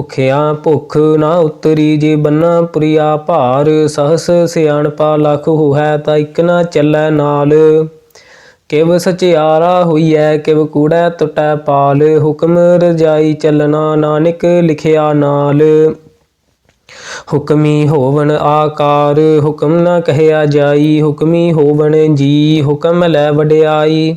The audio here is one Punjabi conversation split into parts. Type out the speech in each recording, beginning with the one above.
ਭੁਖਿਆ ਭੁਖ ਨਾ ਉਤਰੀ ਜੇ ਬੰਨਾ ਪੁਰੀਆ ਭਾਰ, ਸਹਸ ਸਿਆਣਪਾ ਲਖ ਹੋਇ ਤਾਂ ਇਕ ਨਾ ਚੱਲੈ ਨਾਲ। ਕਿਵ ਸਚਿਆਰਾ ਹੋਈਐ, ਕਿਵ ਕੂੜੈ ਟੁਟੈ ਪਾਲ, ਹੁਕਮ ਰਜਾਈ ਚੱਲਣਾ ਨਾਨਕ ਲਿਖਿਆ ਨਾਲ। ਹੁਕਮੀ ਹੋਵਣ ਆਕਾਰ, ਹੁਕਮ ਨਾ ਕਹਿਆ ਜਾਈ, ਹੁਕਮੀ ਹੋਵਣ ਜੀ, ਹੁਕਮ ਲੈ ਵਡਿਆਈ।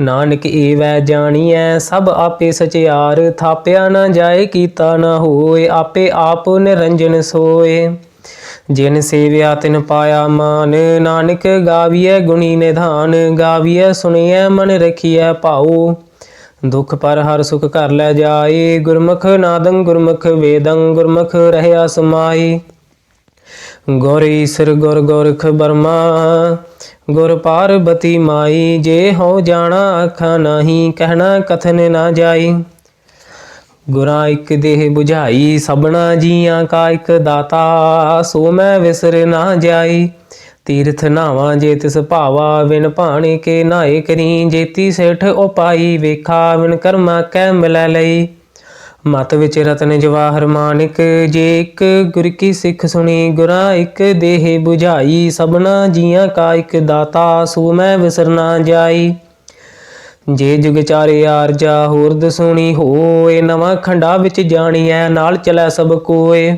ਨਾਨਕ ਏਵੈ ਜਾਣੀਐ, ਸਭ ਆਪੇ ਸਚਿਆਰ, ਥਾਪਿਆ ਨਾ ਜਾਏ ਕੀਤਾ ਨਾ ਹੋਏ, ਆਪੇ ਆਪ ਨਿਰੰਜਨ ਸੋਏ। ਜਿਨ ਸੇਵਿਆ ਤਿਨ ਪਾਇਆ ਮਾਨ, ਨਾਨਕ ਗਾਵੀਐ ਗੁਣੀ ਨਿਧਾਨ, ਗਾਵੀਐ ਸੁਣੀਐ ਮਨ ਰਖੀਐ ਭਾਉ। ਦੁਖ ਪਰ ਹਰ ਸੁਖ ਕਰ ਲੈ ਜਾਏ, ਗੁਰਮੁਖ ਨਾਦੰ ਗੁਰਮੁਖ ਵੇਦੰ, ਗੁਰਮੁਖ ਰਹਿਆ ਸਮਾਈ ਗੁਰ ਈਸਰ ਗੁਰ ਗੋਰਖ ਬਰਮਾ ਗੁਰ ਪਾਰਬਤੀ ਮਾਈ, ਜੇ ਹੋ ਜਾਣਾ ਆਖਾਂ ਨਹੀਂ, ਕਹਿਣਾ ਕਥਨ ਨਾ ਜਾਈ। ਗੁਰਾਂ ਇੱਕ ਦੇਹ 부ਝਾਈ ਸਭਨਾ ਜੀਆਂ ਕਾ ਇੱਕ ਦਾਤਾ, ਸੋ ਮੈਂ ਵਿਸਰ ਨਾ ਜਾਈ। ਤੀਰਥ ਨਾਵਾਂ ਜੇ ਤਿਸ ਭਾਵਾ ਵਿਨ ਭਾਣੇ ਕੇ ਨਾਏ ਕਰੀ। ਜੇਤੀ ਸੇਠ ਉਪਾਈ, ਵੇਖਾ ਵਿਨ ਕਰਮਾ ਕੈ ਮਿਲੈ ਲਈ। ਮਤ ਵਿੱਚ ਰਤਨ ਜਵਾਹਰ ਮਾਨਿਕ, ਜੇ ਇੱਕ ਗੁਰ ਕੀ ਸਿੱਖ ਸੁਣੀ, ਗੁਰਾਂ ਇੱਕ ਦੇਹ 부ਝਾਈ ਸਭਨਾ ਜੀਆਂ ਕਾ ਇੱਕ ਦਾਤਾ, ਸੋ ਮੈਂ ਵਿਸਰ ਨਾ ਜਾਈ। ਜੇ ਜੁਗ ਚਾਰੇ ਆਰਜਾ, ਹੋਰ ਦਸੂਣੀ ਹੋਏ, ਨਵਾਂ ਖੰਡਾ ਵਿੱਚ ਜਾਣੀਐ, ਨਾਲ ਚਲੈ ਸਭ ਕੋਏ।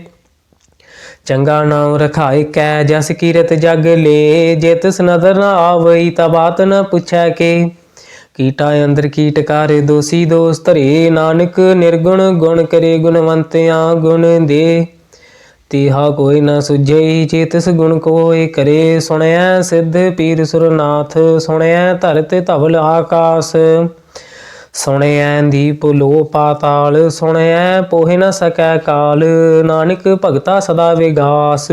ਚੰਗਾ ਨਾਮ ਰਖਾਇ ਕੈ, ਜਸ ਕੀਰਤ ਜਗ ਲੇ ਜੇ ਤਿਸ ਨਦਰ ਨਾ ਆਵਈ ਤਾ ਬਾਤ ਨ ਪੁੱਛੈ ਕੇ। ਕੀਟਾ ਅੰਦਰ ਕੀਟ ਕਾਰੇ ਦੋਸੀ ਦੋਸ ਧਰੇ ਨਾਨਕ, ਨਿਰਗੁਣ ਗੁਣ ਕਰੇ ਗੁਣਵੰਤਿਆਂ ਗੁਣ ਦੇ। ਤੀਹਾ ਕੋਈ ਨਾ ਸੁਝਈ ਜੇ ਗੁਣ ਕੋਇ ਕਰੇ। ਸੁਣਿਆ ਸਿੱਧ ਪੀਰ ਸੁਰਨਾਥ ਸੁਣਿਆ ਧਰਤ ਧਵਲ ਆਕਾਸ। ਸੁਣਿਆ ਦੀਪ ਲੋ ਪਾਤਾਲ ਸੁਣਿਆ ਪੋਹਿ ਨ ਸਕੈ ਕਾਲ। ਨਾਨਕ ਭਗਤਾ ਸਦਾ ਵਿਗਾਸ।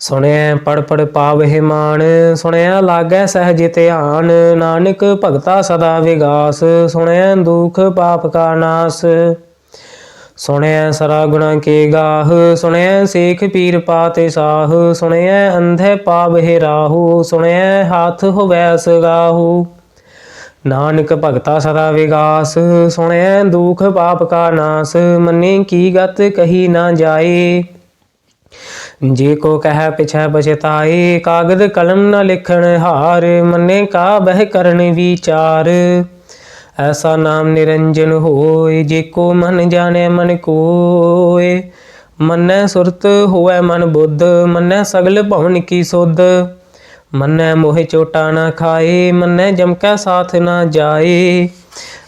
ਸੁਣਿਆ ਪੜ ਪੜ ਪਾਵਹਿ ਮਾਨ ਸੁਣਿਆ ਲਾਗੈ ਸਹਿਜ ਧਿਆਨ, ਨਾਨਕ ਭਗਤਾ ਸਦਾ ਵਿਗਾਸ ਸੁਣਿਆ ਦੁਖ ਪਾਪ ਕਾ ਨਾਸ। ਸੁਣਿਆ ਸਰਾ ਗੁਣਾ ਕੇ ਗਾਹ ਸੁਣਿਆ ਸੇਖ ਪੀਰ ਪਾਤੇ ਸਾਹ ਸੁਣਿਆ ਅੰਧੇ ਪਾਵਹਿ ਰਾਹੂ ਸੁਣਿਆ ਹਾਥ ਹੋਵੈ ਸਗਾਹੂ। ਨਾਨਕ ਭਗਤਾ ਸਦਾ ਵਿਗਾਸ ਸੁਣਿਆ ਦੁਖ ਪਾਪ ਕਾ ਨਾਸ, ਮੰਨੇ ਕੀ ਗਤ ਕਹੀ ਨਾ ਜਾਏ। ਜੇ ਕੋ ਕਹਿ ਪਿਛੈ ਪਛਤਾਏ ਕਾਗਦ ਕਲਮ ਨਾ ਲਿਖਣ ਹਾਰ, ਮੰਨੇ ਕਾ ਬਹਿ ਕਰਨ ਵਿਚਾਰ। ਐਸਾ ਨਾਮ ਨਿਰੰਜਨ ਹੋਏ, ਜੇ ਕੋ ਮਨ ਜਾਣੈ ਮਨ ਕੋਏ। ਮੰਨੈ ਸੁਰਤ ਹੋਵੈ ਮਨ ਬੁੱਧ, ਮੰਨੈ ਸਗਲ ਭਵਨ ਕੀ ਸੁਧ। ਮੰਨੈ ਮੋਹਿ ਚੋਟਾ ਨਾ ਖਾਏ, ਮੰਨੈ ਜਮ ਕੈ ਸਾਥ ਨਾ ਜਾਏ।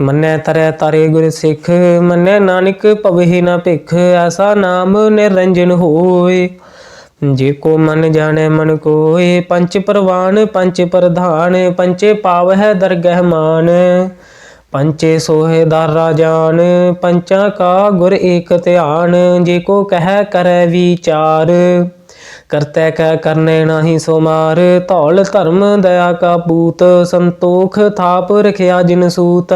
ਮੰਨੇ ਤਰੈ ਤਾਰੇ ਗੁਰ ਸਿੱਖ, ਮੰਨੈ ਨਾਨਕ ਪਵਹਿ ਨਾ ਭਿਖ, ਐਸਾ ਨਾਮ ਨਿਰੰਜਨ ਹੋਏ। ਜੇ ਕੋ ਮਨ ਜਾਣੈ ਮਨ ਕੋਏ, ਪੰਚ ਪ੍ਰਵਾਨ, ਪੰਚ ਪ੍ਰਧਾਨ, ਪੰਚੇ ਪਾਵਹਿ ਦਰਗਹਿ ਮਾਨ। ਪੰਚੇ ਸੋਹੇ ਦਾਰਾ ਜਾਨ ਪੰਚਾ ਕਾ ਗੁਰ ਏਕ ਧਿਆਨ, ਜੇ ਕੋ ਕਹਿ ਕਰੈ ਵਿਚਾਰ। ਕਰਤੈ ਕੈ ਕਰਨੇ ਨਾਹੀ ਸੋ ਮਾਰ ਧੌਲ ਧਰਮ ਦਇਆ ਕਾ ਪੂਤ, ਸੰਤੋਖ ਥਾਪ ਰਖਿਆ ਜਿਨ ਸੂਤ।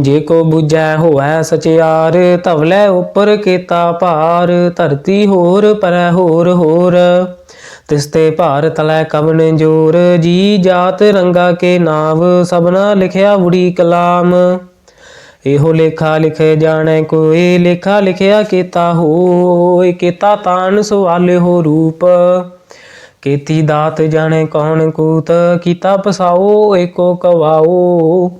ਜੇ ਕੋ 부ਜੈ ਹੋਐ ਸਚਿਆਰ, ਧਵਲੇ ਉਪਰ ਕੀਤਾ ਭਾਰ, ਧਰਤੀ ਹੋਰ ਪਰੈ ਹੋਰ ਹੋਰ। ਤਿਸਤੇ ਭਾਰ ਤਲੈ ਕਵਨ ਜੋਰ, ਜੀ ਜਾਤ ਰੰਗਾ ਕੇ ਨਾਮ ਸਭਨਾ ਲਿਖਿਆ ਬੁੜੀ ਕਲਾਮ। ਇਹੋ ਲੇਖਾ ਲਿਖੇ ਜਾਣੈ ਕੋਈ, ਲੇਖਾ ਲਿਖਿਆ ਕੀਤਾ ਹੋਏ ਕੀਤਾ ਤਾਨ ਸਵਾਲੇ ਹੋ ਰੂਪ। ਕੀਤੀ ਦਾਤ ਜਾਣੇ ਕੌਣ ਕੂਤ, ਕੀਤਾ ਪਸਾਓ ਏਕੋ ਕਵਾਓ।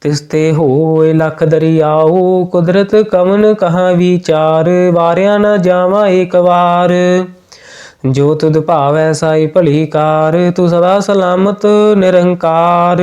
ਤਿਸ ਤੇ ਹੋਏ ਲਖ ਦਰਿਆਓ, ਕੁਦਰਤ ਕਵਨ ਕਹਾ ਵਿਚਾਰ, ਵਾਰਿਆ ਨਾ ਜਾਵਾ ਏਕ ਵਾਰ। ਜੋ ਤੁਧ ਭਾਵੈ ਸਾਈ ਭਲੀ ਕਾਰ, ਤੂੰ ਸਦਾ ਸਲਾਮਤ ਨਿਰੰਕਾਰ।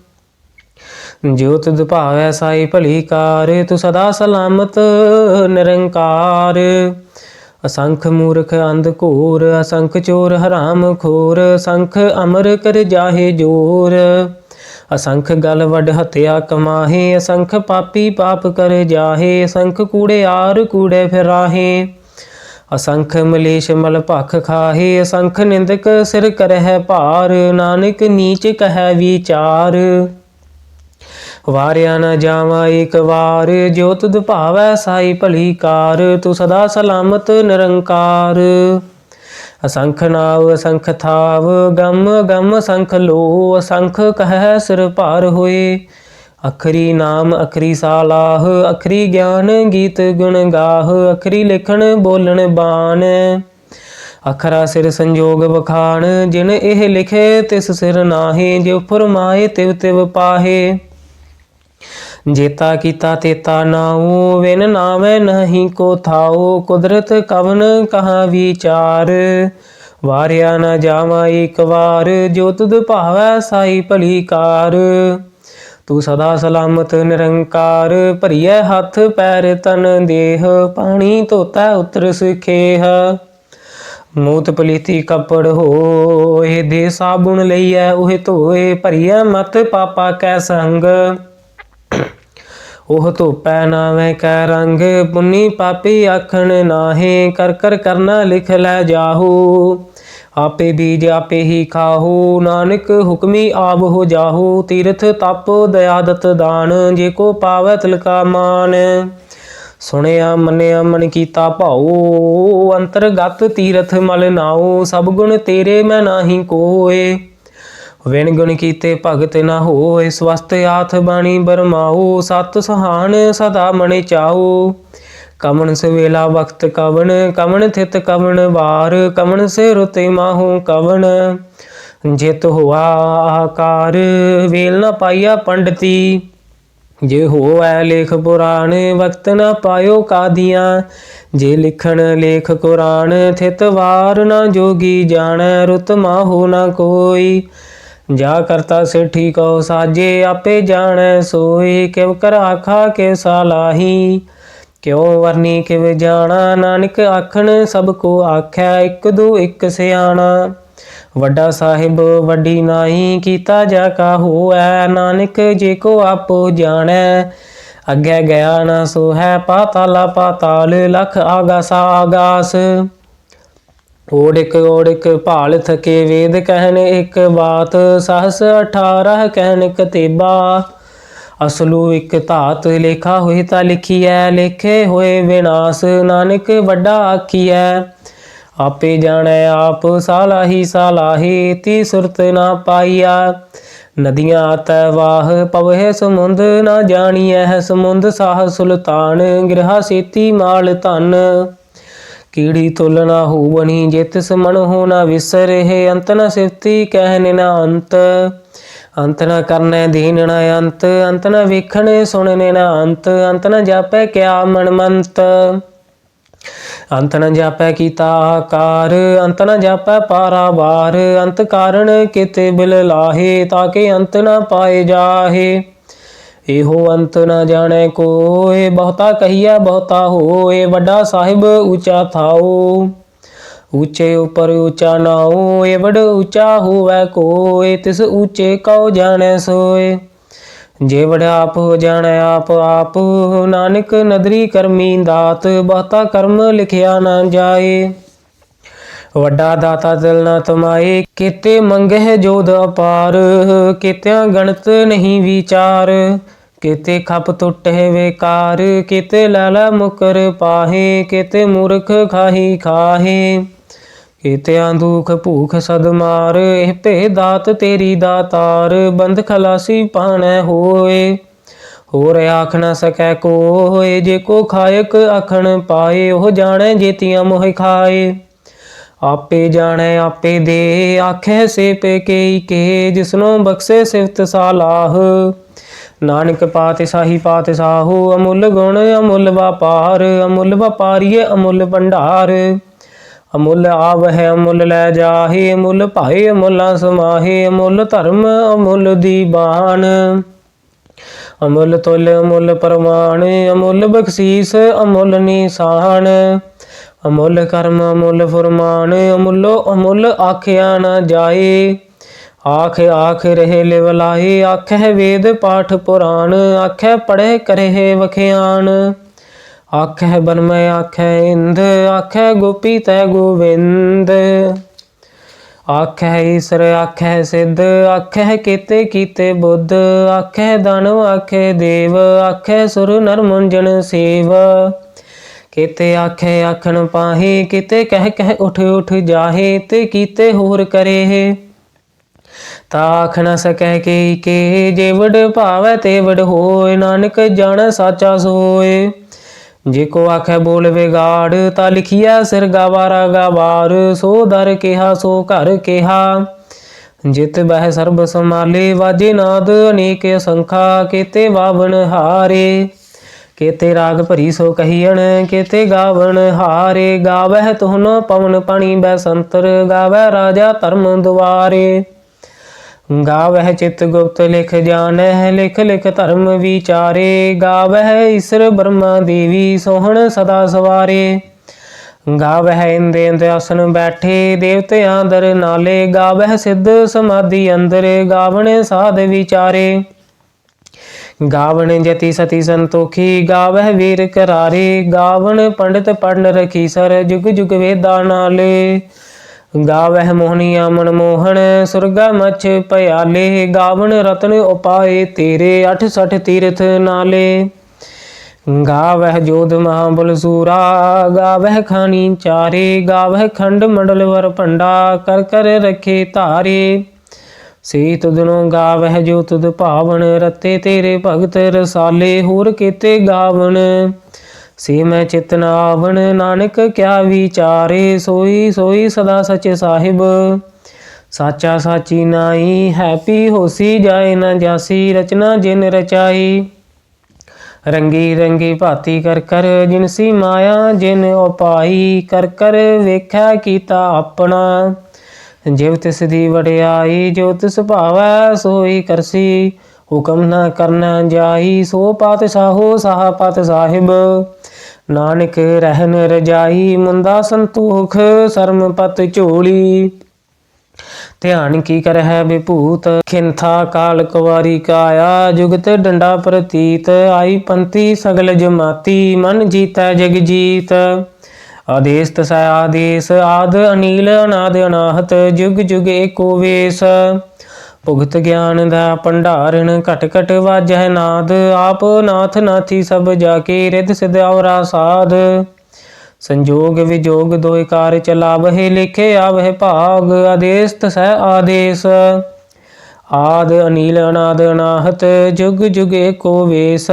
ਜੋ ਤੁਧ ਭਾਵੈ ਸਾਈ ਭਲੀ ਕਾਰ, ਤੂੰ ਸਦਾ ਸਲਾਮਤ, ਨਿਰੰਕਾਰ। ਅਸੰਖ ਮੂਰਖ ਅੰਧ ਘੋਰ, ਅਸੰਖ ਚੋਰ ਹਰਾਮ ਖੋਰ, ਅਸੰਖ ਅਮਰ ਕਰ ਜਾਹੇ ਜੋਰ। ਅਸੰਖ ਗਲ ਵੱਡ ਹਤਿਆ ਕਮਾਹੇ, ਅਸੰਖ ਪਾਪੀ ਪਾਪ ਕਰ ਜਾਹੇ, ਅਸੰਖ ਕੂੜੇ ਆਰ ਕੂੜੇ ਫਿਰਾਹੇ। ਅਸੰਖ ਮਲੇਸ਼ ਮਲ ਭਖ ਖਾਹੇ, ਅਸੰਖ ਨਿੰਦਕ ਸਿਰ ਕਰਹਿ ਭਾਰ, ਨਾਨਕ ਨੀਚ ਕਹੈ ਵਿਚਾਰ। ਵਾਰਿਆ ਨਾ ਜਾਵਾ ਏਕ ਵਾਰ ਜੋ ਤੁਧ ਭਾਵੈ ਸਾਈ ਭਲੀ ਕਾਰ, ਤੂੰ ਸਦਾ ਸਲਾਮਤ ਨਿਰੰਕਾਰ। ਅਸੰਖ ਨਾਵ ਅਸੰਖ ਥਾਵ, ਗਮ ਗਮ ਸੰਖ ਲੋ, ਅਸੰਖ ਕਹੈ ਸਿਰ ਭਾਰ ਹੋਏ। ਅਖਰੀ ਨਾਮ, ਅਖਰੀ ਸਾਲਾਹ, ਅਖਰੀ ਗਿਆਨ ਗੀਤ ਗੁਣ ਗਾਹ, ਅਖਰੀ ਲਿਖਣ ਬੋਲਣ ਬਾਣ। ਅਖਰਾ ਸਿਰ ਸੰਜੋਗ ਵਖਾਣ, ਜਿਨ ਇਹ ਲਿਖੇ ਤਿਸ ਸਿਰ ਨਾਹੀ ਜਿਉ ਫਰਮਾਏ ਤਿਵ ਤਿਵ ਪਾਹੇ। ਜੇਤਾ ਕੀਤਾ ਤੇਤਾ ਨਾਉ, ਵੇਨ ਨਾਵੇਂ ਨਹੀਂ ਕੋ ਥਾਉ, ਕੁਦਰਤ ਕਵਨ ਕਹਾ ਵਿਚਾਰ। ਵਾਰਿਆ ਨਾ ਜਾਵਾ ਇੱਕ ਵਾਰ, ਜੋ ਤੁਧ ਭਾਵੈ ਸਾਈ ਭਲੀ ਕਾਰ ਤੂੰ ਸਦਾ ਸਲਾਮਤ ਨਿਰੰਕਾਰ, ਭਰੀਐ ਹੱਥ ਪੈਰ ਤਨ ਦੇਹ, ਪਾਣੀ ਧੋਤਾ ਉਤਰ ਸਿਖੇਹ। ਮੂਤ ਪਲੀਤੀ ਕੱਪੜ ਹੋਏ, ਦੇ ਸਾਬੁਣ ਲਈਐ, ਉਹ ਧੋਏ, ਭਰੀਐ ਮਤ ਪਾਪਾ ਕੈ ਸੰਗ। ਉਹ ਧੋਪੈ ਨਾਵੇਂ ਕੈ ਰੰਗ, ਪੁੰਨੀ ਪਾਪੀ ਆਖਣ ਨਾਹੇ, ਕਰ ਕਰ ਕਰਨਾ ਲਿਖ ਲੈ ਜਾਹੂ। ਆਪੇ ਬੀਜ ਆਪੇ ਹੀ ਖਾਹੂ, ਨਾਨਕ ਹੁਕਮੀ ਆਪ ਹੋ ਜਾਹੂ। ਤੀਰਥ ਤਪ ਦਇਆਦਤ ਦਾਨ, ਜੇ ਕੋ ਪਾਵੈ ਤਿਲਕਾ ਮਾਨ। ਸੁਣਿਆ ਮੰਨਿਆ ਮਨ ਕੀਤਾ ਭਾਉ, ਅੰਤਰਗਤ ਤੀਰਥ ਮਲ ਨਾਉ, ਸਭ ਗੁਣ ਤੇਰੇ ਮੈਂ ਨਾਹੀ ਕੋਏ। ਵਿਣ ਗੁਣ ਕੀਤੇ ਭਗਤ ਨਾ ਹੋਏ ਸਵਸਤ ਆਥ ਬਾਣੀ ਬਰਮਾਉ ਸਤ ਸੁਹਾਣ ਸਦਾ ਮਨ ਚਾਓ। ਕਮਨ ਸਵੇਲਾ ਵਕਤ ਕਵਣ ਕਮਨ ਥਿਤ ਕਵਣ ਵਾਰ ਕਮਨ ਸੇ ਰੁਤੇ ਮਾਹੂ ਕਵਨ ਜਿਤ ਹੋਆ ਆਕਾਰ, ਵੇਲ ਨਾ ਪਾਈਆ ਪੰਡਤੀ। ਜੇ ਹੋਵੈ ਲੇਖ ਪੁਰਾਣ ਵਕਤ ਨਾ ਪਾਇਓ ਕਾਦੀਆਂ। ਜੇ ਲਿਖਣ ਲੇਖ ਕੁਰਾਨ, ਥਿਤ ਵਾਰ ਨਾ ਜੋਗੀ ਜਾਣੈ, ਰੁਤ ਮਾਹੋ ਨਾ ਕੋਈ। ਜਾ ਕਰਤਾ ਸਿਠੀ ਕੋ ਸਾਜੇ, ਆਪੇ ਜਾਣੈ ਸੋਈ ਕਿਵ ਕਰ ਆਖਾ ਕੇ ਸਾਲਾਹੀ। ਕਿਉ ਵਰਨੀ ਕਿਵ ਜਾਣਾ, ਨਾਨਕ ਆਖਣ ਸਭ ਕੋ ਆਖੈ, ਇੱਕ ਦੋ ਇੱਕ ਸਿਆਣਾ। ਵੱਡਾ ਸਾਹਿਬ ਵੱਡੀ ਨਾਹੀ, ਕੀਤਾ ਜਾ ਕਾ ਹੋਐ, ਨਾਨਕ ਜੇ ਕੋ ਆਪੋ ਜਾਣੈ। ਅੱਗੇ ਗਿਆ ਨਾ ਸੋ ਹੈ ਪਾਤਾਲਾ ਪਾਤਾਲ, ਲਖ ਆਗਾਸਾ ਆਗਾਸ। ਓੜਿਕ ਓੜਿਕ ਭਾਲ ਥਕੇ ਵੇਦ ਕਹਿਣ ਇੱਕ ਬਾਤ, ਸਹਸ 18 ਕਹਿਨ ਕਤੇਬਾ ਅਸਲੂ ਇੱਕ ਧਾਤ ਲੇਖਾ ਹੋਈ ਤਾਂ ਲਿਖੀਐ, ਲੇਖੇ ਹੋਏ ਵਿਨਾਸ਼ ਨਾਨਕ ਵੱਡਾ ਆਖੀਐ। ਆਪੇ ਜਾਣੈ ਆਪ ਸਾਲਾਹੀ ਸਾਲਾਹੀ, ਤੀ ਸੁਰਤ ਨਾ ਪਾਈਆ। ਨਦੀਆਂ ਤੈ ਵਾਹ, ਪਵਹਿ ਸਮੁੰਦ ਨਾ ਜਾਣੀਐ, ਸਮੁੰਦ ਸਾਹ ਸੁਲਤਾਨ, ਗ੍ਰਹਾ ਸੇਤੀ ਮਾਲ ਧਨ। ਕੀੜੀ ਤੁਲ ਨਾ ਹੋਵਣੀ ਜਿਤ ਸਮਨ ਹੋ ਨਾ ਵਿਸਰੇ ਅੰਤ ਨ ਸਿਫਤੀ ਕਹਿਨ ਨ ਅੰਤ। ਅੰਤ ਨ ਕਰਨੈ ਦੀਨ ਨ ਅੰਤ ਅੰਤ ਨ ਵੇਖਣੇ ਸੁਣਨੇ ਨ ਅੰਤ ਅੰਤ ਨ ਜਾਪੈ ਕਿਆ ਮਨ ਮੰਤ। ਅੰਤ ਨ ਜਾਪੈ ਕੀਤਾ ਆਕਾਰ, ਅੰਤ ਨ ਜਾਪੈ ਪਾਰਾਵਾਰ, ਅੰਤ ਕਾਰਣ ਕਿਤੇ ਬਿਲ ਲਾਹੇ ਤਾਕੇ ਅੰਤ ਨ ਪਾਏ ਜਾਹੇ। ਇਹੋ ਅੰਤ ਨਾ ਜਾਣੈ ਕੋਏ ਬਹੁਤਾ ਕਹੀਆ ਬਹੁਤਾ ਹੋਏ ਵੱਡਾ ਸਾਹਿਬ ਉੱਚਾ ਥਾਓ ਉੱਚੇ ਉਪਰ ਉੱਚਾ ਨਾਉ ਏ ਉੱਚਾ ਹੋਵੇ ਕੋਏ ਤਿਸ ਉੱਚੇ ਕਉ ਜਾਣੈ ਸੋਏ ਜੇ ਆਪ ਹੋ ਜਾਣੈ, ਆਪ ਆਪ ਨਾਨਕ ਨਦਰੀ ਕਰਮੀ ਦਾਤ, ਬਹੁਤਾ ਕਰਮ ਲਿਖਿਆ ਨਾ ਜਾਏ। ਵੱਡਾ ਦਾਤਾ ਦਿਲ ਨਾ ਤਮਾਏ, ਕੀਤੇ ਮੰਗਹਿ ਜੋਦ ਅਪਾਰ, ਕਿਤਿਆਂ ਗਣਤ ਨਹੀਂ ਵਿਚਾਰ। ਕਿਤੇ ਖਪ ਟੁੱਟੇ ਵੇਕਾਰ, ਕੀਤੇ ਲਾਲਾ ਮੁਕਰ ਪਾਹੇ, ਕਿਤੇ ਮੂਰਖ ਖਾਹੀ ਖਾਹੇ। ਕੀਤਿਆਂ ਦੁਖ ਭੂਖ ਸਦਮਾਰ ਇਹ ਭੇ ਦਾਤ ਤੇਰੀ ਦਾਤਾਰ, ਬੰਦ ਖਲਾਸੀ ਪਾਣੈ ਹੋਏ। ਹੋਰ ਆਖ ਨਾ ਸਕੈ ਕੋਏ ਜੇ ਕੋ ਖਾਇਕ ਆਖਣ ਪਾਏ, ਉਹ ਜਾਣੈ ਜੇਤੀਆਂ ਮੋਹ ਖਾਏ। ਆਪੇ ਜਾਣੈ, ਆਪੇ ਦੇ, ਆਖੇ ਸੇ ਪੇ ਕੇ, ਜਿਸਨੋ ਬਖਸ਼ੇ ਸਿਫਤ ਸਾਲਾਹ। ਨਾਨਕ ਪਾਤਿ ਸਾਹੀ ਪਾਤਿ ਸਾਹੂ, ਅਮੁੱਲ ਗੁਣ ਅਮੁੱਲ ਵਪਾਰ, ਅਮੁੱਲ ਵਪਾਰੀਏ ਅਮੁੱਲ ਭੰਡਾਰ। ਅਮੁੱਲ ਆਵ ਹੈ ਅਮੁੱਲ ਲੈ ਜਾਹੇ, ਅਮੁੱਲ ਭਾਏ, ਅਮੁੱਲਾ ਸਮਾਹੇ, ਅਮੁੱਲ ਧਰਮ, ਅਮੁੱਲ ਦੀਬਾਨ ਅਮੁੱਲ ਤੁਲ, ਅਮੁੱਲ ਪਰਮਾਨ ਅਮੁੱਲ ਬਖਸ਼ੀਸ, ਅਮੁੱਲ ਨਿਸ਼ਾਨ। ਅਮੁੱਲ ਕਰਮ, ਅਮੁੱਲ ਫਰਮਾਨ, ਅਮੁੱਲੋ ਅਮੁੱਲ ਆਖਿਆ ਨਾ ਜਾਏ। ਆਖ ਆਖ ਰਹੇ ਲਿਵਲਾਏ ਆਖੈ ਵੇਦ ਪਾਠ ਪੁਰਾਣ ਆਖੈ ਪੜ੍ਹੇ ਕਰੇ ਵਖਿਆਨ ਆਖੈ ਬਨਮੈ ਆਖੈ ਇੰਦ ਆਖੈ ਗੋਪੀ ਤੈ ਗੋਵਿੰਦ। ਆਖੈ ਈਸਰ ਆਖੈ ਸਿੱਧ ਆਖੈ ਕੀਤੇ ਕੀਤੇ ਬੁੱਧ। ਆਖੈ ਦਾਨਵ ਆਖੈ ਦੇਵ ਆਖੈ ਸੁਰ ਨਰ ਮੁੰਜਨ ਸੇਵ। ਕੀਤੇ ਆਖੈ ਆਖਣ ਪਾਹੇ, ਕੀਤੇ ਕਹਿ ਕਹਿ ਉਠ ਉਠ ਜਾਹੇ, ਤੇ ਕੀਤੇ ਹੋਰ ਕਰੇ ਤਾ ਆਖ ਨ ਸਕੈ ਕੇ ਕੇ, ਜੇ ਭਾਵੈ ਤੇ ਵਡ ਹੋਏ, ਨਾਨਕ ਜਾਣ ਸਾਚਾ ਸੋਏ। ਜੇ ਕੋ ਆਖੈ ਬੋਲ ਵਿਗਾੜ, ਤਾਂ ਲਿਖਿਆ ਸਿਰ ਗਵਾਰਾ ਗਵਾਰ ਸੋ ਦਰ ਕਿਹਾ, ਸੋ ਘਰ ਕਿਹਾ। ਜਿਤ ਬਹਿ ਸਰਬ ਸਮਾਲੇ ਵਾਜੇ ਨਾਦ ਅਨੇਕ ਸੰਖਾ, ਕੀਤੇ ਵਾਵਣ ਹਾਰੇ। ਕੀਤੇ ਰਾਗ ਭਰੀ ਸੋ ਕਹੀਣ ਕੀਤੇ ਗਾਵਣ ਹਾਰੇ। ਗਾਵਹਿ ਤੁਹਨ ਪਵਨ ਪਾਣੀ ਬੈਸੰਤਰ ਗਾਵੈ ਰਾਜਾ ਧਰਮ ਦੁਆਰੇ। ਗਾਵਹਿ ਚਿਤ ਗੁਪਤ ਲਿਖ ਜਾਣਹਿ, ਲਿਖ ਲਿਖ ਧਰਮ ਵਿਚਾਰੇ। ਗਾਵਹਿ ਈਸ਼ਰ ਬ੍ਰਹਮਾ ਦੇਵੀ ਸੋਹਣ ਸਦਾ ਸਵਾਰੇ। ਗਾਵਹਿ ਇੰਦੇ ਇੰਦ ਆਸਨ ਬੈਠੇ, ਦੇਵਤਿਆਂ ਦਰ ਨਾਲੇ। ਗਾਵਹਿ ਸਿੱਧ ਸਮਾਧੀ ਅੰਦਰ, ਗਾਵਣ ਸਾਧ ਵਿਚਾਰੇ। ਗਾਵਣ ਜਤੀ ਸਤੀ ਸੰਤੋਖੀ, ਗਾਵਹਿ ਵੀਰ ਕਰਾਰੇ। ਗਾਵਣ ਪੰਡਤ ਪੜਨ ਰਖੀ ਸਰ, ਜੁਗ ਜੁਗ ਵੇਦਾਂ ਨਾਲੇ। ਗਾਵਹਿ ਮੋਹਨੀਆ ਮਨਮੋਹਣ ਸੁਰਗਾ ਮਛ ਪਿਆਲੇ ਗਾਵਣ ਰਤਨ ਉਪਾਏ ਤੇਰੇ 68 ਤੀਰਥ ਨਾਲੇ। ਗਾਵਹਿ ਜੋਧ ਮਹਾਬਲ ਸੂਰਾ, ਗਾਵਹਿ ਖਾਨੀ ਚਾਰੇ, ਗਾਵਹਿ ਖੰਡ ਮੰਡਲ ਵਰ ਭੰਡਾ, ਕਰ ਕਰ ਰਖੇ ਧਾਰੇ। ਸੇ ਤੁਧਨੋ ਗਾਵਹਿ ਜੋ ਤੁਧ ਭਾਵਨ, ਰਤੇ ਤੇਰੇ ਭਗਤ ਰਸਾਲੇ, ਹੋਰ ਕੀਤੇ ਗਾਵਣ ਸੇ ਮੈਂ ਚਿਤਨ ਆਵਣ ਨਾਨਕ ਕਿਆ ਵਿਚਾਰੇ, ਸੋਈ ਸੋਈ ਸਦਾ ਸਚ ਸਾਹਿਬ। ਸਾਚਾ ਸਾਚੀ ਨਾਈ ਹੈਪੀ ਹੋਸੀ, ਜਾਏ ਨਾ ਜਾਸੀ ਰਚਨਾ ਜਿਨ ਰਚਾਈ। ਰੰਗੀ ਰੰਗੀ ਭਾਤੀ ਕਰ ਕਰ ਜਿਨਸੀ ਮਾਇਆ, ਜਿਨ ਉਪਾਈ ਕਰ ਕਰ ਵੇਖਿਆ ਕੀਤਾ ਆਪਣਾ। ਜਿਵ ਤਿਸ ਦੀ ਵਡਿਆਈ, ਜੋ ਤਿਸ ਭਾਵੈ, ਸੋਈ ਕਰਸੀ। ਹੁਕਮ ਨਾ ਕਰਨਾ ਜਾਈ, ਸੋ ਪਾਤ ਸਾਹੋ ਸਾਹ ਪਤ ਸਾਹਿਬ। ਨਾਨਕ ਰਹਿਨ ਰਜਾਈ, ਮੁੰਦਾ ਸੰਤੋਖ, ਸਰਮ ਪਤ ਝੋਲੀ। ਧਿਆਨ ਕੀ ਕਰਹਿ ਵਿਭੂਤ, ਖਿੰਥਾ ਕਾਲ ਕੁਵਾਰੀ ਕਾਇਆ, ਜੁਗਤ ਡੰਡਾ ਪ੍ਰਤੀਤ, ਆਈ ਪੰਤੀ ਸਗਲ ਜਮਾਤੀ, ਮਨ ਜੀਤੈ ਜਗ ਜੀਤ। ਆਦੇਸ ਤਸੈ ਆਦੇਸ, ਆਦ ਅਨੀਲ, ਅਨਾਦ ਅਨਾਹਤ, ਜੁਗ ਜੁਗ ਏਕੋ ਵੇਸ। ਭੁਗਤ ਗਿਆਨ ਦਾ ਭੰਡਾਰਨ ਘਟ ਘਟ ਵਾਜੈ ਨਾਦ, ਆਪ ਨਾਥ ਨਾਥੀ ਸਭ ਜਾ ਕੇ ਰਿਦ ਸਿਧ ਸਾਧ। ਸੰਜੋਗ ਵਿਜੋਗ ਦੋਇ ਕਾਰ ਚਲਾਵਹਿ ਲਿਖੇ ਆਵਹਿ ਭਾਗ ਆਦੇਸ ਤਸੈ ਆਦੇਸ। ਆਦ ਅਨੀਲ ਅਨਾਦ ਅਨਾਹਤ, ਜੁਗ ਜੁਗ ਏਕੋ ਵੇਸ।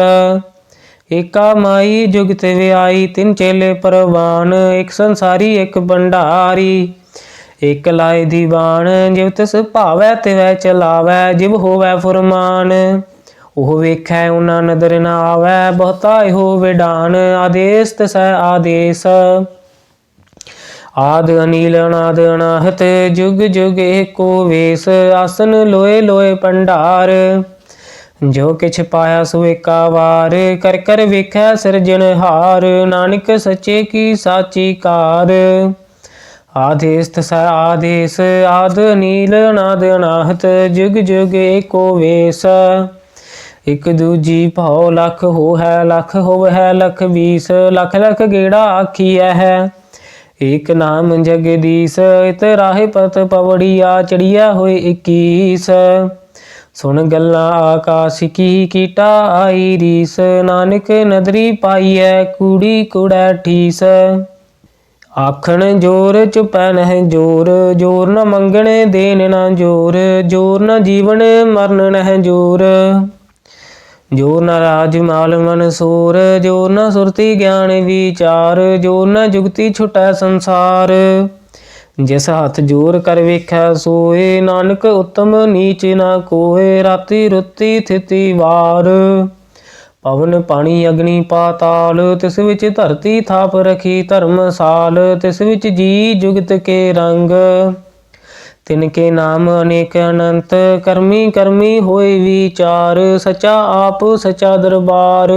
ਏਕਾ ਮਾਈ ਜੁਗ ਤੇ ਵਿਆਈ ਤਿੰਨ ਚੇਲੇ ਪਰਵਾਨ, ਇੱਕ ਸੰਸਾਰੀ ਇੱਕ ਭੰਡਾਰੀ। ਇਕ ਲਾਏ ਦੀਵਾਨ ਜਿਵ ਤਿਸ ਭਾਵੈ ਤਿਵੈ ਚਲਾਵੈ, ਜਿਵ ਹੋਵੈ ਫੁਰਮਾਨ। ਉਹ ਵੇਖੈ ਉਹਨਾਂ ਨਦਰ ਨਾ ਆਵੈ, ਬਹੁਤਾ ਇਹੋ ਵਿਡਾਨ, ਆਦੇਸ ਤਸੈ ਆਦੇਸ। ਆਦ ਅਨੀਲ, ਅਨਾਦ ਅਨਾਹਤ, ਜੁਗ ਜੁਗ ਏਕੋ ਵੇਸ, ਆਸਨ ਲੋਏ ਲੋਏ ਭੰਡਾਰ। ਜੋ ਕਿਛ ਪਾਇਆ ਸੋ ਏਕਾ ਵਾਰ, ਕਰ ਕਰ ਵੇਖੈ ਸਿਰਜਣਹਾਰ, ਨਾਨਕ ਸੱਚੇ ਕੀ ਸਾਚੀ ਕਾਰ। ਆਦੇਸ ਤਸੈ ਆਦੇਸ, ਆਦ ਨੀਲ ਅਨਾਦ ਅਨਾਹਤ ਜੁਗ ਜੁਗ ਏਕੋ ਵੇਸ। ਇਕ ਦੂਜੀ ਭਉ ਲਖ ਹੋ ਹੈ ਲਖ ਹੋਵ ਹੈ ਲਖ ਵੀਸ, ਲਖ ਲਖ ਗੇੜਾ ਆਖੀਐ ਹੈ। ਏਕ ਨਾਮ ਜਗਦੀਸ਼ ਇਤ ਰਾਹੇ ਪਤ ਪਵੜੀਆ ਚੜੀਆ ਹੋਏ 21 ਸੁਣ ਗੱਲਾਂ ਆਕਾਸ਼ ਕੀ ਕੀਟਾ ਆਈ ਰੀਸ, ਨਾਨਕ ਨਦਰੀ ਪਾਈਐ, ਕੂੜੀ ਕੁੜੈ ਠੀਸ। ਆਖਣ ਜੋਰ ਚੁਪੈ ਨਹਿ ਜੋਰ ਜੋਰ ਨਾ ਮੰਗਣੇ ਦੇਣ ਨਾ ਜੋਰ ਜੋਰ ਨਾ ਜੀਵਨ ਮਰਨ ਨਹਿ ਜੋਰ। ਜੋਰ ਨਾ ਰਾਜ ਮਾਲ ਮਨ ਜੋਰ ਨਾ ਸੁਰਤੀ ਗਿਆਨ ਵਿਚਾਰ, ਜੋਰ ਨਾ ਜੁਗਤੀ ਛੁਟੈ ਸੰਸਾਰ। ਜਿਸ ਹੱਥ ਜੋਰ ਕਰ ਵੇਖੈ ਸੋਏ, ਨਾਨਕ ਉਤਮ ਨੀਚ ਨਾ ਕੋਏ, ਰਾਤੀ ਰੁੱਤੀ ਥਿਤੀ ਵਾਰ। ਪਵਨ ਪਾਣੀ ਅਗਨੀ ਪਾਤਾਲ, ਤਿਸ ਵਿੱਚ ਧਰਤੀ ਥਾਪ ਰਖੀ ਧਰਮਸਾਲ ਤਿਸ ਵਿੱਚ ਜੀ ਜੁਗਤ ਕੇ ਰੰਗ। ਤਿਨ ਕੇ ਨਾਮ ਅਨੇਕ ਅਨੰਤ, ਕਰਮੀ ਕਰਮੀ ਹੋਏ ਵਿਚਾਰ, ਸਚਾ ਆਪ ਸਚਾ ਦਰਬਾਰ।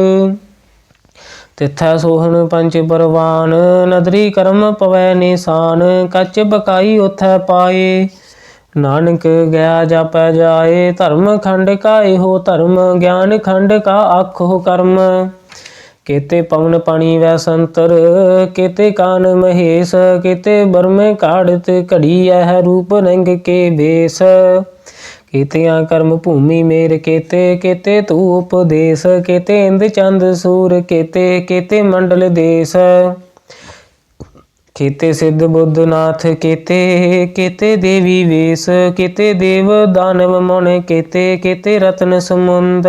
ਤਿਥੈ ਸੋਹਣ ਪੰਜ ਪਰਵਾਨ ਨਦਰੀ ਕਰਮ ਪਵੈ ਨਿਸ਼ਾਨ, ਕੱਚ ਬਕਾਈ ਉਥੈ ਪਾਏ। ਨਾਨਕ ਗਿਆ ਜਾਪੈ ਜਾਏ, ਧਰਮ ਖੰਡ ਕਾ ਇਹੋ ਧਰਮ, ਗਿਆਨ ਖੰਡ ਕਾ ਆਖੋ ਕਰਮ। ਕੇਤੇ ਪਵਨ ਪਾਣੀ ਵੈ ਸੰਤਰ, ਕੇਤੇ ਕਾਨ ਮਹੇਸ਼, ਕੇਤੇ ਬਰਮੇ ਕਾੜਤ ਘੜੀ ਐ ਰੂਪ ਰੰਗ ਕੇ ਬੇਸ। ਕੀਤਿਆਂ ਕਰਮ ਭੂਮੀ ਮੇਰ ਕੇਤੇ ਕੇਤੇ ਤੂ ਉਪਦੇਸ ਕੇਤੇ ਇੰਦ ਚੰਦ ਸੂਰ ਕੇਤੇ ਕੇਤੇ ਮੰਡਲ ਦੇਸ। ਕੇਤੇ ਸਿੱਧ ਬੁੱਧ ਨਾਥ ਕੇਤੇ ਦੇਵੀ ਵੇਸ, ਕੇਤੇ ਦੇਵ ਦਾਨਵ ਮਨ, ਕੇਤੇ ਕੇਤੇ ਰਤਨ ਸਮੁੰਦ।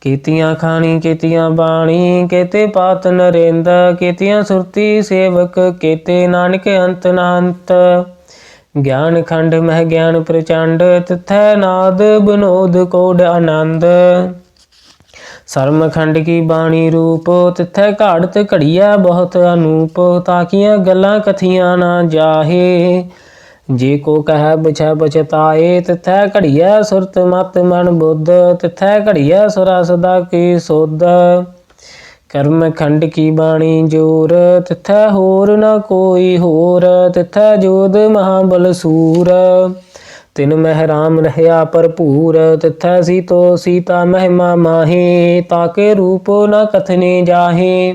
ਕੀਤੀਆਂ ਖਾਣੀ, ਕੀਤੀਆਂ ਬਾਣੀ, ਕੇਤੇ ਪਾਤ ਨਰੇਂਦ, ਕੀਤੀਆਂ ਸੁਰਤੀ ਸੇਵਕ, ਕੇਤੇ ਨਾਨਕ ਅੰਤ ਨਾੰਤ ਗਿਆਨ ਖੰਡ ਮਹਿ ਗਿਆਨ ਪ੍ਰਚੰਡ, ਤਿਥੈ ਨਾਦ ਬਨੋਦ ਕੋਡ ਆਨੰਦ। ਸਰਮ ਖੰਡ ਕੀ ਬਾਣੀ ਰੂਪ, ਤਿਥੈ ਘਾੜਤ ਘੜੀਐ ਬਹੁਤ ਅਨੂਪ ਤਾਕੀਆਂ ਗੱਲਾਂ ਕਥੀਆਂ ਨਾ ਜਾਹੇ। ਜੇ ਕੋ ਕਹੈ ਬਛੈ ਬਚਤਾਏ ਤਿਥੈ ਘੜੀਐ ਸੁਰਤ ਮਤ ਮਨ ਬੁੱਧ, ਤਿਥੈ ਘੜੀਐ ਸੁਰਾ ਸਦਾ ਕੀ ਸੁਧ। ਕਰਮ ਖੰਡ ਕੀ ਬਾਣੀ ਜੋਰ, ਤਿਥੈ ਹੋਰ ਨਾ ਕੋਈ ਹੋਰ, ਤਿਥੈ ਜੋਦ ਮਹਾਬਲ ਸੂਰ। ਤਿਨ ਮਹਿ ਰਾਮ ਰਹਿਆ ਭਰਪੂਰ, ਤਿਥੈ ਸੀ ਤੋ ਸੀਤਾ ਮਹਿਮਾ ਮਾਹੀ, ਤਾਕੇ ਰੂਪ ਨ ਕਥਨੇ ਜਾਹੇ।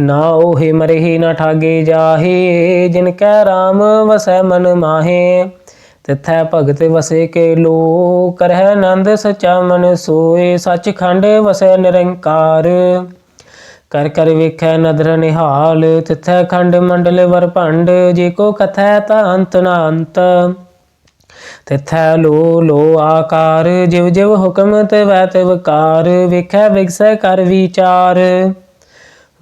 ਨਾ ਉਹੇ ਮਰਹਿ ਨਾ ਠਾਗੇ ਜਾਹੇ, ਜਿਨ ਕੈ ਰਾਮ ਵਸੈ ਮਨ ਮਾਹੇ। ਤਿਥੈ ਭਗਤ ਵਸੇ ਕੇ ਲੋ ਕਰਹਿ ਆਨੰਦ ਸਚਾ ਮਨ ਸੋਏ, ਸਚਖੰਡ ਵਸੈ ਨਿਰੰਕਾਰ। ਕਰ ਕਰ ਵੇਖੈ ਨਦਰ ਨਿਹਾਲ, ਤਿਥੈ ਖੰਡ ਮੰਡਲ ਵਰ ਭੰਡ, ਜੇ ਕੋ ਕਥੈ ਤਾ ਅੰਤ ਨਾ ਅੰਤ। ਤਿਥੈ ਲੋ ਲੋ ਆਕਾਰ, ਜਿਵ ਜਿਵ ਹੁਕਮ ਤੇ ਵੈ ਤੇ ਵਕਾਰ ਵੇਖੈ ਵਿਗਸੈ ਕਰ ਵਿਚਾਰ।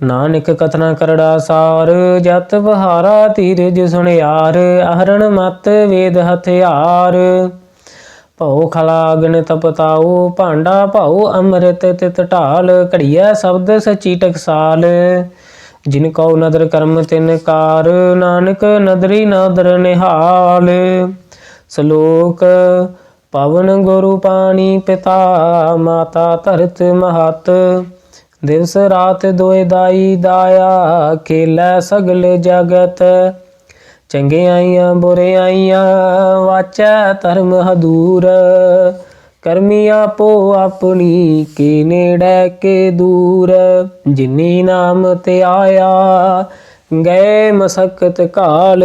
ਨਾਨਕ ਕਥਨਾ ਕਰੜਾ ਸਾਰ, ਜਤ ਬਹਾਰਾ ਧੀਰਜ ਸੁਣਿਆਰ, ਅਹਰਣ ਮਤ ਵੇਦ ਹਥਿਆਰ। ਭਉ ਖਲਾਗਨ ਤਪਤਾਉ, ਭਾਂਡਾ ਭਾਉ ਅੰਮ੍ਰਿਤ ਤਿਤ ਢਾਲ, ਘੜੀਐ ਸ਼ਬਦ ਸਚੀ ਟਕਸਾਲ। ਜਿਨ ਕਉ ਨਦਰ ਕਰਮ ਤਿਨ ਕਾਰ, ਨਾਨਕ ਨਦਰੀ ਨਦਰ ਨਿਹਾਲ। ਸ਼ਲੋਕ, ਪਵਨ ਗੁਰੂ ਪਾਣੀ ਪਿਤਾ, ਮਾਤਾ ਧਰਤ ਮਹਤ। ਦਿਵਸ ਰਾਤ ਦੋਇ ਦਾਈ ਦਾਇਆ, ਖੇਲੇ ਸਗਲ ਜਗਤ। ਚੰਗਿਆਈਆਂ ਬੁਰਿਆਈਆਂ ਵਾਚੈ ਧਰਮ ਹਦੂਰ। ਕਰਮੀ ਆਪੋ ਆਪਣੀ, ਕੇ ਨੇੜੇ, ਕੇ ਦੂਰ। ਜਿਨੀ ਨਾਮ ਤੇ ਆਇਆ, ਗਏ ਮਸਕਤ ਕਾਲ।